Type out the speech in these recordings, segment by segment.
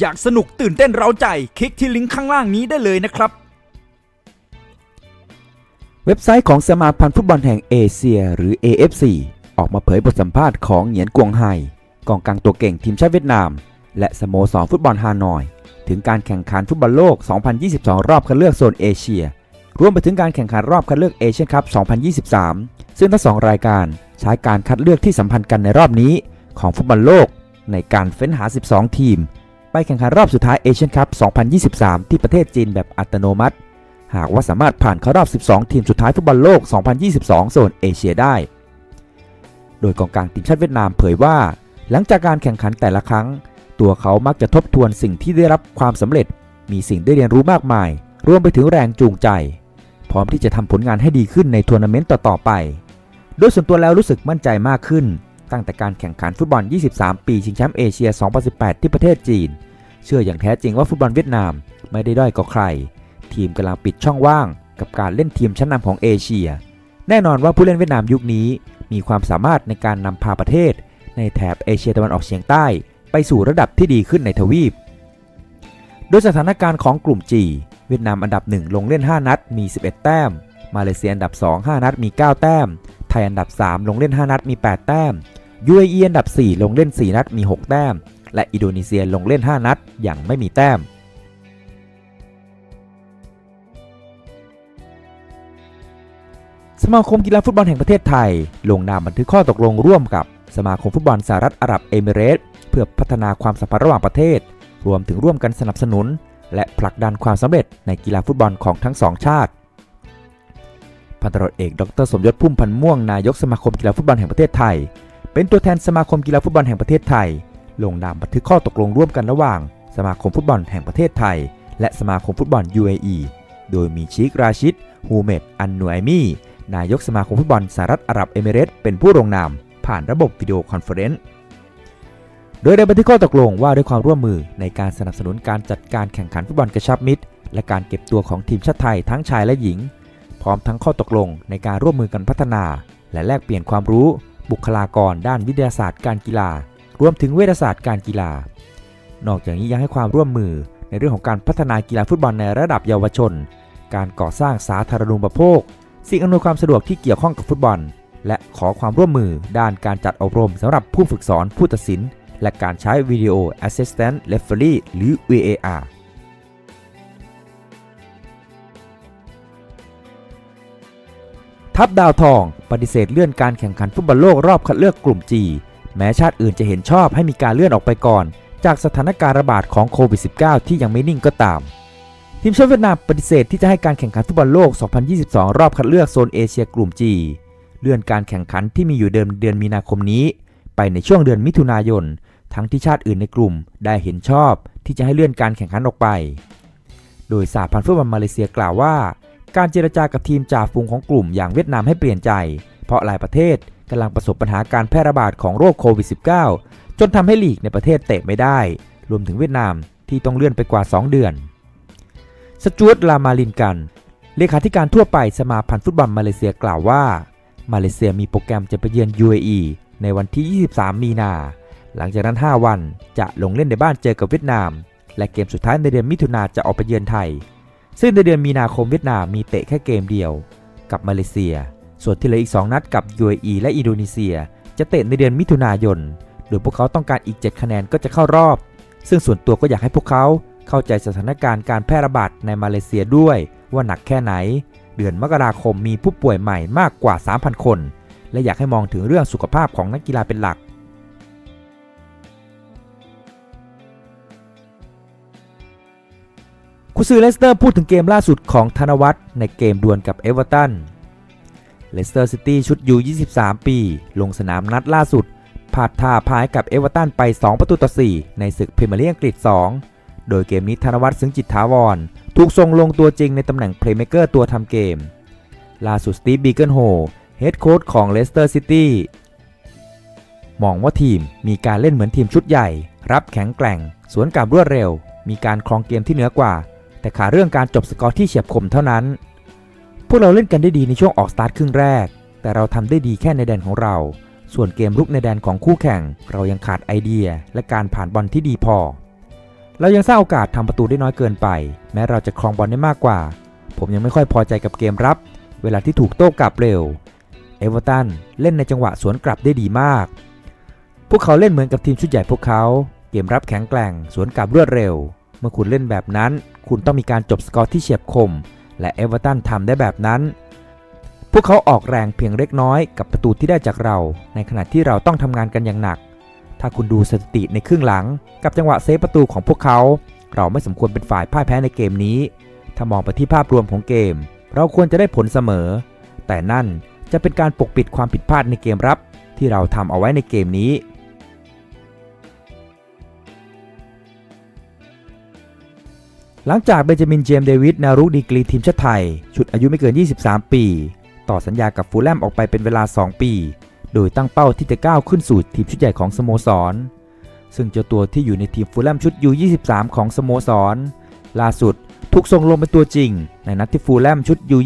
อยากสนุกตื่นเต้นเร้าใจ คลิกที่ลิงก์ข้างล่างนี้ได้เลยนะครับ เว็บไซต์ของสมาพันธ์ฟุตบอลแห่งเอเชีย หรือ AFC ออกมาเผยบทสัมภาษณ์ของเหงียนกวงไฮกองกลางตัวเก่งทีมชาติเวียดนาม และสโมสรฟุตบอลฮานอย ถึงการแข่งขันฟุตบอลโลก 2022 รอบคัดเลือกโซนเอเชีย รวมไปถึงการแข่งขันรอบคัดเลือกเอเชียนคัพ 2023 ซึ่งทั้งสองรายการใช้การคัดเลือกที่สัมพันธ์กันในรอบนี้ ของฟุตบอลโลก ในการเฟ้นหา 12 ทีม ไปแข่งขันรอบสุดท้ายเอเชียนคัพ 2023 ที่ประเทศจีนแบบอัตโนมัติ หากว่าสามารถผ่านเข้ารอบ 12 ทีมสุดท้ายฟุตบอลโลก 2022 โซนเอเชียได้ โดยกองกลางทีมชาติเวียดนามเผยว่า หลังจากการแข่งขันแต่ละครั้ง ตัวเขามักจะทบทวนสิ่งที่ได้รับความสำเร็จ มีสิ่งได้เรียนรู้มากมาย รวมไปถึงแรงจูงใจ พร้อมที่จะทำผลงานให้ดีขึ้นในทัวร์นาเมนต์ต่อๆไป โดยส่วนตัวแล้วรู้สึกมั่นใจมากขึ้น ตั้งแต่การแข่งขันฟุตบอล 23 ปีชิงแชมป์เอเชีย 2018 ที่ประเทศจีน เชื่ออย่างแท้จริงว่าฟุตบอลเวียดนามไม่ได้ด้อยกว่าใคร ทีมกำลังปิดช่องว่างกับการเล่นทีมชั้นนำของเอเชีย แน่นอนว่าผู้เล่นเวียดนามยุคนี้ มีความสามารถในการนำพาประเทศ ในแถบเอเชียตะวันออกเฉียงใต้ ไปสู่ระดับที่ดีขึ้นในทวีป โดยสถานการณ์ของกลุ่ม G เวียดนามอันดับ 1 ลงเล่น 5 นัดมี 11 แต้ม มาเลเซียอันดับ 2 5 นัดมี 9 แต้ม ไทยอันดับ 3 ลงเล่น 5 นัดมี 8 แต้ม UAE อันดับ 4 ลงเล่น 4 นัดมี 6 แต้ม และอินโดนีเซียลงเล่น 5 นัดอย่างไม่มีแต้มสมาคมกีฬาฟุตบอลแห่งประเทศไทย ลงนามบันทึกข้อตกลงร่วมกับสมาคมฟุตบอลสหรัฐอาหรับเอมิเรตเพื่อพัฒนาความสัมพันธ์ระหว่างประเทศ รวมถึงร่วมกันสนับสนุน และผลักดันความสำเร็จในกีฬาฟุตบอลของทั้งสองชาติ พันตรวจเอกดรสมยศพุ่มพันธ์ม่วงนายกสมาคมกีฬาฟุตบอลแห่งประเทศไทย เป็นตัวแทนสมาคมกีฬาฟุตบอลแห่งประเทศไทย ลงนามบันทึกข้อตกลงร่วมกันระหว่าง สมาคมฟุตบอลแห่งประเทศไทย และสมาคมฟุตบอล UAE โดยมีชีคราชิดฮูเมดอันนูไอมีนายกสมาคมฟุตบอลสหรัฐอาหรับเอมิเรตส์เป็นผู้ลงนาม ผ่านระบบวิดีโอคอนเฟอเรนซ์โดยในบันทึกข้อตกลงว่าด้วยความร่วมมือในการสนับสนุนการจัดการแข่งขันฟุตบอลกระชับมิตร และการเก็บตัวของทีมชาติไทยทั้งชายและหญิง พร้อมทั้งข้อตกลงในการร่วมมือกันพัฒนา และแลกเปลี่ยนความรู้ บุคลากรด้านวิทยาศาสตร์การกีฬา รวมถึงเวชศาสตร์การกีฬา นอกจากนี้ยังให้ความร่วมมือในเรื่องของการพัฒนากีฬาฟุตบอลในระดับเยาวชน การก่อสร้างสาธารณูปโภค สิ่งอำนวยความสะดวกที่เกี่ยวข้องกับฟุตบอล และขอความร่วมมือด้านการจัดอบรมสำหรับผู้ฝึกสอนผู้ตัดสิน และการใช้ Video Assistant Referee หรือ VAR ทัพดาวทองปฏิเสธเลื่อนการแข่งขันฟุตบอลโลกรอบคัดเลือกกลุ่ม G แม้ชาติอื่นจะเห็นชอบให้มีการเลื่อนออกไปก่อน จากสถานการณ์ระบาดของโควิด -19 ที่ยังไม่นิ่งก็ตาม ทีมชาติเวียดนามปฏิเสธที่จะให้การแข่งขันฟุตบอลโลก 2022 รอบคัดเลือกโซนเอเชียกลุ่ม G เลื่อนการแข่งขันที่มีอยู่เดิมเดือนมีนาคมนี้ ไปในช่วงเดือนมิถุนายน ทั้งที่ชาติอื่นในกลุ่มได้เห็นชอบที่จะให้เลื่อนการแข่งขันออกไป โดยสหพันธ์ฟุตบอลมาเลเซียกล่าวว่า การเจรจากับทีมจ่าฝูงของกลุ่มอย่างเวียดนามให้เปลี่ยนใจ เพราะหลายประเทศกำลังประสบปัญหาการแพร่ระบาดของโรคโควิด -19 จนทำให้ลีกในประเทศเตะไม่ได้ รวมถึงเวียดนามที่ต้องเลื่อนไปกว่า 2 เดือน สจวตลามาลินกัน เลขาธิการทั่วไปสมาพันธ์ฟุตบอลมาเลเซียกล่าวว่า มาเลเซียมีโปรแกรมจะไปเยือน UAE ในวันที่ 23 มีนา หลังจากนั้น 5 วันจะลงเล่นในบ้านเจอกับเวียดนาม และเกมสุดท้ายในเดือนมิถุนาจะออกไปเยือนไทย ซึ่งในเดือนมีนาคมเวียดนามมีเตะแค่เกมเดียว กับมาเลเซีย ส่วนที่เหลืออีก 2 นัดกับ UAE และอินโดนีเซีย จะเตะในเดือนมิถุนายน โดยพวกเขาต้องการอีก 7 คะแนนก็จะเข้ารอบ ซึ่งส่วนตัวก็อยากให้พวกเขาเข้าใจสถานการณ์การแพร่ระบาดในมาเลเซียด้วยว่าหนักแค่ไหน เดือนมกราคมมีผู้ป่วยใหม่มากกว่า 3,000 คน และอยากให้มองถึงเรื่องสุขภาพของนักกีฬาเป็นหลัก คุณซื้อเลสเตอร์พูดถึงเกมล่าสุดของธนวัฒน์ในเกมดวลกับเอเวอร์ตัน เลสเตอร์ซิตี้ชุดยู23 ปี ลงสนามนัดล่าสุดพาดท่าพายกับเอเวอร์ตันไป 2 ประตูต่อ 4 ในศึกพรีเมียร์ลีกอังกฤษ 2 โดยเกมนี้ธนวัฒน์ซึ่งจิตถาวร ถูกส่งลงตัวจริงในตำแหน่งเพลย์เมเกอร์ตัวทำเกม ล่าสุดสตีฟบีเกิลโฮเฮดโค้ชของเลสเตอร์ซิตี้มองว่าทีมมีการเล่นเหมือนทีมชุดใหญ่ รับแข็งแกร่ง สวนกลับรวดเร็ว มีการครองเกมที่เหนือกว่า แต่ขาดเรื่องการจบสกอร์ที่เฉียบคมเท่านั้น พวกเราเล่นกันได้ดีในช่วงออกสตาร์ทครึ่งแรก แต่เราทำได้ดีแค่ในแดนของเรา ส่วนเกมลุกในแดนของคู่แข่ง เรายังขาดไอเดีย และการผ่านบอลที่ดีพอ เรายังสร้างโอกาสทำประตูได้น้อยเกินไป แม้เราจะครองบอลได้มากกว่า ผมยังไม่ค่อยพอใจกับเกมรับ เวลาที่ถูกโต้กลับเร็ว เอเวอร์ตันเล่นในจังหวะสวนกลับได้ดีมาก พวกเขาเล่นเหมือนกับทีมชุดใหญ่พวกเขา เกมรับแข็งแกร่ง สวนกลับรวดเร็ว มื่อคุณเล่นแบบนั้น คุณต้องมีการจบสกอร์ที่เฉียบคม และเอเวอร์ตันทำได้แบบนั้น พวกเขาออกแรงเพียงเล็กน้อยกับประตูที่ได้จากเรา ในขณะที่เราต้องทำงานกันอย่างหนัก ถ้าคุณดูสถิติในครึ่งหลัง กับจังหวะเซฟประตูของพวกเขา เราไม่สมควรเป็นฝ่ายพ่ายแพ้ในเกมนี้ ถ้ามองไปที่ภาพรวมของเกม เราควรจะได้ผลเสมอ แต่นั่นจะเป็นการปกปิดความผิดพลาดในเกมรับ ที่เราทำเอาไว้ในเกมนี้ หลังจากเบนจามินเจมส์เดวิดนารุดีกรีทีมชาติไทย ชุดอายุไม่เกิน 23 ปี ต่อสัญญากับฟูลแลมออกไปเป็นเวลา 2 ปี โดยตั้งเป้าที่จะก้าวขึ้นสู่ทีมชุดใหญ่ของสโมสร ซึ่งเจ้าตัวที่อยู่ในทีมฟูลแลมชุดยู23ของสโมสร ล่าสุดถูกส่งลงเป็นตัวจริง ในนัดที่ฟูลแลมชุดยู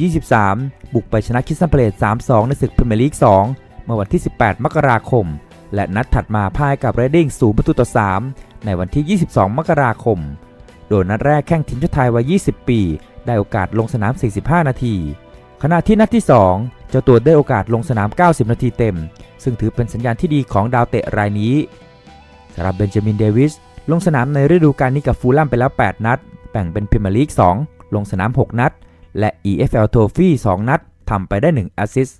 23บุกไปชนะคิสซันเพลต3-2 ในศึกพรีเมียร์ลีก 2 เมื่อวันที่ 18 มกราคม และนัดถัดมาพ่ายกับเรดดิ้ง0ประตูต่อ 3 ในวันที่ 22 มกราคม โดยนัดแรกแข่งทีมชาติไทยวัย 20 ปี ได้โอกาสลงสนาม 45 นาที ขณะที่นัดที่ 2 เจ้าตัวได้โอกาสลงสนาม 90 นาทีเต็ม ซึ่งถือเป็นสัญญาณที่ดีของดาวเตะรายนี้สำหรับเบนจามินเดวิสลงสนามในฤดูกาลนี้กับฟูลแลมไปแล้ว 8 นัด แบ่งเป็นพรีเมียร์ลีก 2 ลงสนาม 6 นัด และ EFL Trophy 2 นัดทำไปได้ 1 แอสซิสต์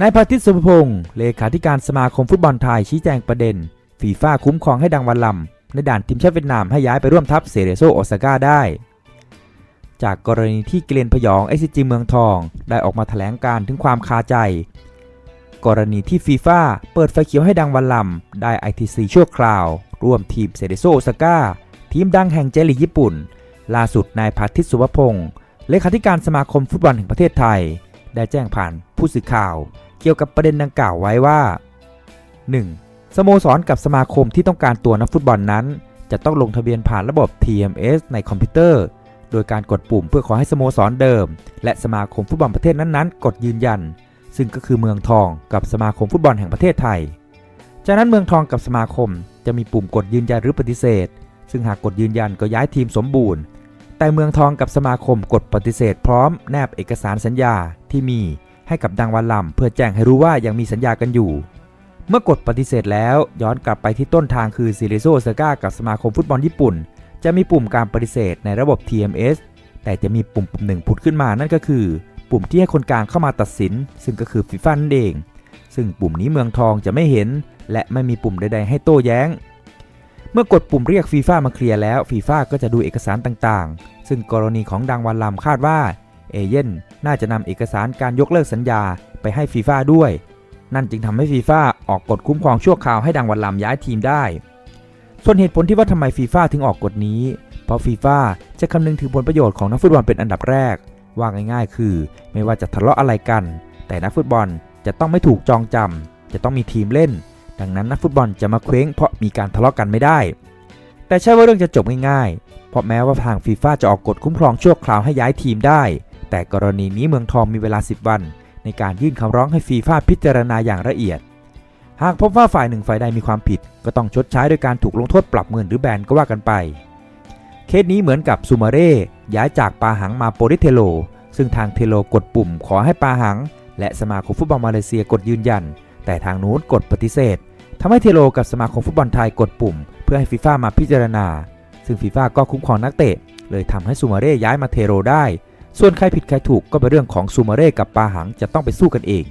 นายพาทิตสุภพงศ์เลขาธิการสมาคมฟุตบอลไทยชี้แจงประเด็นฟีฟ่าคุ้มครองให้ดังวันลำในด่านทีมชาติเวียดนามให้ย้ายไปร่วมทัพเซเรโซโอซาก้าได้ จากกรณีที่เกลียนพยองไอซีจีเมืองทอง ได้ออกมาแถลงการถึงความคาใจ กรณีที่ฟีฟ่าเปิดไฟเขียวให้ดังวันลำได้ ITC ชั่วคราว ร่วมทีมเซเรโซโอซาก้าทีมดังแห่งเจลีญี่ปุ่น ล่าสุดนายพาทิตสุภพงศ์เลขาธิการสมาคมฟุตบอลแห่งประเทศไทย ได้แจ้งผ่านผู้สื่อข่าว เกี่ยวกับประเด็นดังกล่าวไว้ว่า 1. สโมสรกับสมาคมที่ต้องการตัวนักฟุตบอลนั้น จะต้องลงทะเบียนผ่านระบบ TMS ในคอมพิวเตอร์ โดยการกดปุ่มเพื่อขอให้สโมสรเดิม และสมาคมฟุตบอลประเทศนั้นๆ กดยืนยัน ซึ่งก็คือเมืองทองกับสมาคมฟุตบอลแห่งประเทศไทย จากนั้นเมืองทองกับสมาคมจะมีปุ่มกดยืนยันหรือปฏิเสธ ซึ่งหากกดยืนยันก็ย้ายทีมสมบูรณ์ แต่เมืองทองกับสมาคมกดปฏิเสธพร้อมแนบเอกสารสัญญาที่มี ให้กับดังวันลำเพื่อแจ้งให้รู้ว่ายังมีสัญญากันอยู่ เมื่อกดปฏิเสธแล้วย้อนกลับไปที่ต้นทางคือซิริโซเซกากับสมาคมฟุตบอลญี่ปุ่น จะมีปุ่มการปฏิเสธในระบบ TMS แต่จะมีปุ่มปุ่มหนึ่งผุดขึ้นมานั่นก็คือ ปุ่มที่ให้คนกลางเข้ามาตัดสิน ซึ่งก็คือฟีฟ่านั่นเอง ซึ่งปุ่มนี้เมืองทองจะไม่เห็น และไม่มีปุ่มใดๆ ให้โต้แย้ง เมื่อกดปุ่มเรียกฟีฟ่ามาเคลียร์แล้วฟีฟ่าก็จะดูเอกสารต่างๆ ซึ่งกรณีของดังวันลำคาดว่า เอเย่นน่าจะนำเอกสารการยกเลิกสัญญาไปให้ฟีฟ่าด้วย นั่นจึงทำให้ฟีฟ่าออกกฎคุ้มครองชั่วคราวให้ดังวันลำย้ายทีมได้ ส่วนเหตุผลที่ว่าทำไมฟีฟ่าถึงออกกฎนี้ เพราะฟีฟ่าจะคำนึงถึงผลประโยชน์ของนักฟุตบอลเป็นอันดับแรก ว่าง่ายๆ คือ ไม่ว่าจะทะเลาะอะไรกัน แต่นักฟุตบอลจะต้องไม่ถูกจองจำจะต้องมีทีมเล่น ดังนั้นนักฟุตบอลจะมาเคว้งเพราะมีการทะเลาะกันไม่ได้ แต่ใช่ว่าเรื่องจะจบง่ายๆ เพราะแม้ว่าทางฟีฟ่าจะออกกฎคุ้มครองชั่วคราวให้ย้ายทีมได้ แต่กรณีนี้เมืองทองมีเวลา 10 วัน ในการยื่นคำร้องให้ฟีฟ่าพิจารณาอย่างละเอียด หากพบว่าฝ่ายหนึ่งฝ่ายใดมีความผิด ก็ต้องชดใช้โดยการถูกลงโทษปรับเงินหรือแบนก็ว่ากันไป เคสนี้เหมือนกับซูมาเร่ย้ายจากปาหังมาโปริเทโล ซึ่งทางเทโลกดปุ่มขอให้ปาหัง และสมาคมฟุตบอลมาเลเซียกดยืนยัน แต่ทางนู้นกดปฏิเสธทำให้เทโลกับสมาคมฟุตบอลไทยกดปุ่ม เพื่อให้ฟีฟ่ามาพิจารณา ซึ่งฟีฟ่าก็คุ้มครองนักเตะ เลยทำให้ซูมาเร่ย้ายมาเทโรได้ ส่วนใครผิดใครถูกก็เป็นเรื่องของซูมาเร่กับปาหังจะต้องไปสู้กันเอง